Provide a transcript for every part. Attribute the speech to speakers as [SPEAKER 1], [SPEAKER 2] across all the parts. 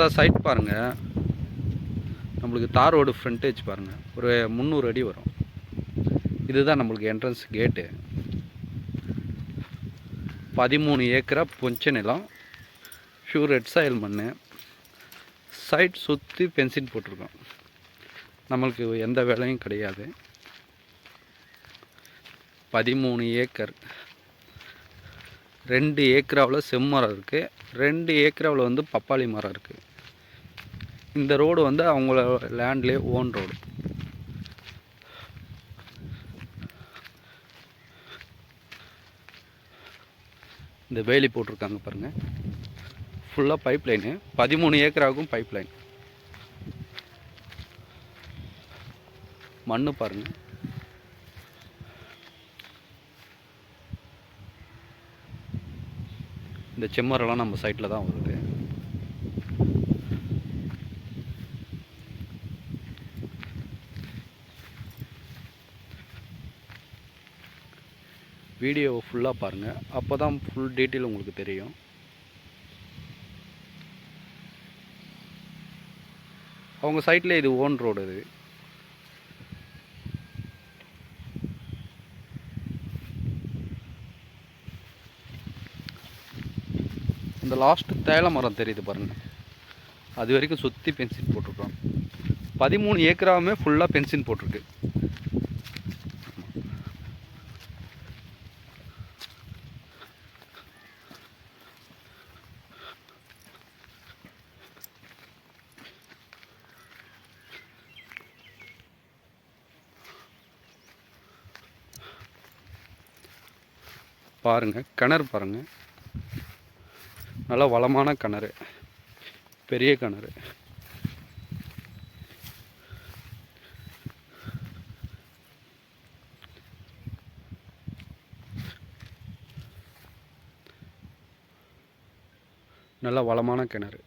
[SPEAKER 1] Sir side பாருங்கள் நம்மளுக்கு தார் ரோடு ஃப்ரண்டேஜ் பாருங்கள் ஒரு முந்நூறு அடி வரும். இதுதான் நம்மளுக்கு என்ட்ரன்ஸ் கேட்டு பதிமூணு ஏக்கரா பொஞ்ச நிலம். ஷூர் ரெட் சாயில் மண் சைட் சுற்றி பென்சின் போட்டிருக்கோம். நம்மளுக்கு எந்த வேலையும் கிடையாது. பதிமூணு ஏக்கர். ரெண்டு ஏக்கராவில் செம்மரம் இருக்குது ரெண்டு ஏக்கராவில் வந்து பப்பாளி மரம் இருக்குது இந்த ரோடு வந்து அவங்கள லேண்ட்லேயே ஓன் ரோடு. இந்த வேலி போட்டிருக்காங்க பாருங்கள் ஃபுல்லாக பைப் லைனு பதிமூணு ஏக்கராகும் பைப் லைன் மண்ணு பாருங்கள் இந்த செம்மரெல்லாம் நம்ம சைட்டில் தான் வருது. வீடியோவை ஃபுல்லாக பாருங்கள் அப்போ தான் ஃபுல் டீட்டெயில் உங்களுக்கு தெரியும். அவங்க சைட்டில் இது ஓன் ரோடு இது இந்த லாஸ்ட்டு தேயிலை மரம் தெரியுது பாருங்கள் அது வரைக்கும் சுற்றி பென்சின் போட்டிருக்கோம். பதிமூணு ஏக்கராவுமே ஃபுல்லாக பென்சின் போட்டிருக்கு. பாருங்கள் கிணறு பாருங்கள் நல்ல வளமான கிணறு. பெரிய கிணறு. நல்ல வளமான கிணறு.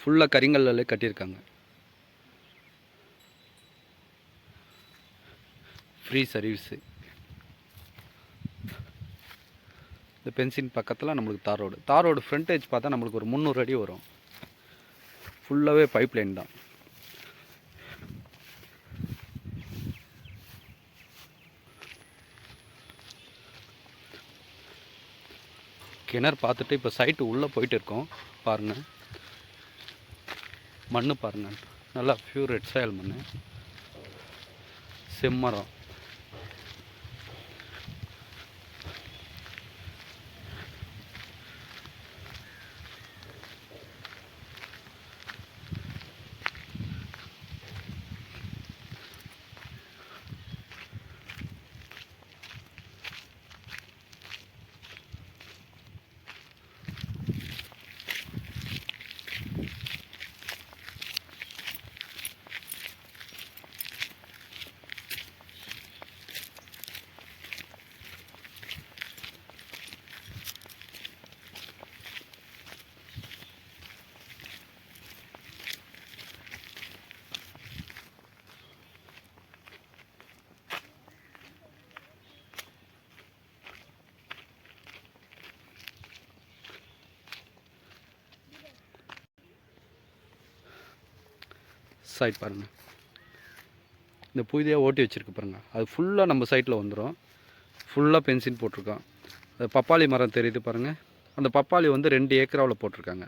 [SPEAKER 1] ஃபுல்லாக கரிங்கல்ல கட்டியிருக்காங்க. ஃப்ரீ சர்வீஸு இந்த பென்சின் பக்கத்தில் நம்மளுக்கு தார் ரோடு. தார் ரோடு ஃப்ரண்டேஜ் பார்த்தா நம்மளுக்கு ஒரு முந்நூறு அடி வரும். ஃபுல்லாகவே பைப் லைன் தான். கிணறு பார்த்துட்டு இப்போ சைட்டு உள்ளே போயிட்டு இருக்கோம். பாருங்கள் மண் பாருங்கள் நல்லா பியூர் ரெட் சாயல் மண் செம்மரம். சைட் பாருங்கள் இந்த புதிதாக ஓட்டி வச்சுருக்கு பாருங்கள் அது ஃபுல்லாக நம்ம சைட்டில் வந்துடும் ஃபுல்லாக பென்சில் போட்டிருக்கோம் அது பப்பாளி மரம் தெரியுது பாருங்கள் அந்த பப்பாளி வந்து ரெண்டு ஏக்கராவில் போட்டிருக்காங்க.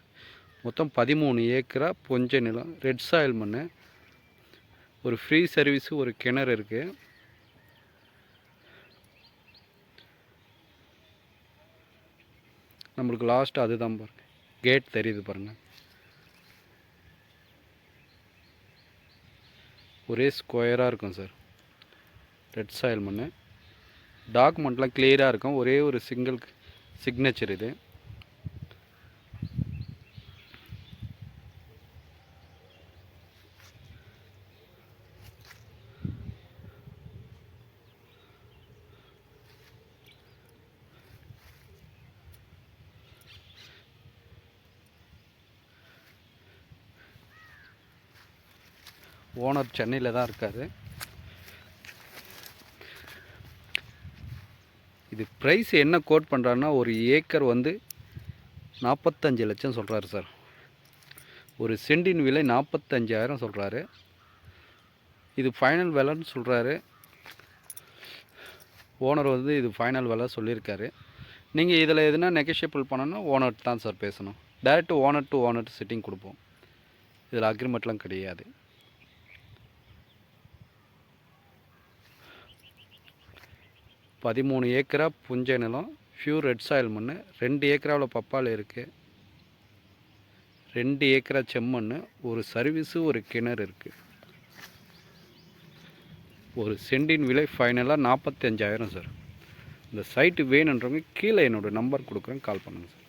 [SPEAKER 1] மொத்தம் பதிமூணு ஏக்கரா பொஞ்ச நிலம். ரெட் சாயில் மண் ஒரு ஃப்ரீ சர்வீஸு ஒரு கிணறு இருக்குது நம்மளுக்கு லாஸ்ட்டு அதுதான் பாருங்கள் கேட் தெரியுது பாருங்கள் ஒரே ஸ்கொயராக இருக்கும் சார் ரெட் சாயில் மண் டாக்குமெண்ட்லாம் கிளியராக இருக்கும். ஒரே ஒரு சிங்கிள் சிக்னேச்சர் இது. ஓனர் சென்னையில் தான் இருக்கார். இது ப்ரைஸ் என்ன கோட் பண்ணுறாருன்னா ஒரு ஏக்கர் வந்து நாற்பத்தஞ்சு லட்சம் சொல்கிறாரு சார் ஒரு சென்டின் விலை நாற்பத்தஞ்சாயிரம் சொல்கிறாரு இது ஃபைனல் விலைன்னு சொல்கிறாரு ஓனர் வந்து இது ஃபைனல் விலை சொல்லியிருக்காரு. நீங்கள் இதில் எதுனா நெகஷியபிள் பண்ணணும்னா ஓனர் தான் சார் பேசணும். Direct owner to owner sitting கொடுப்போம். இதில் அக்ரிமெண்ட்லாம் கிடையாது. பதிமூணு ஏக்கரா புஞ்சை நிலம் ஃபியூர் ரெட் சாயில் மண் ரெண்டு ஏக்கராவில் பப்பாளி இருக்குது ரெண்டு ஏக்கரா செம்மண் ஒரு சர்வீஸு ஒரு கிணறு இருக்குது ஒரு சென்டின் விலை ஃபைனலாக நாற்பத்தஞ்சாயிரம் சார் இந்த சைட்டு வேணுன்றவங்க கீழே என்னோடய நம்பர் கொடுக்குறேன் கால் பண்ணுங்கள் சார்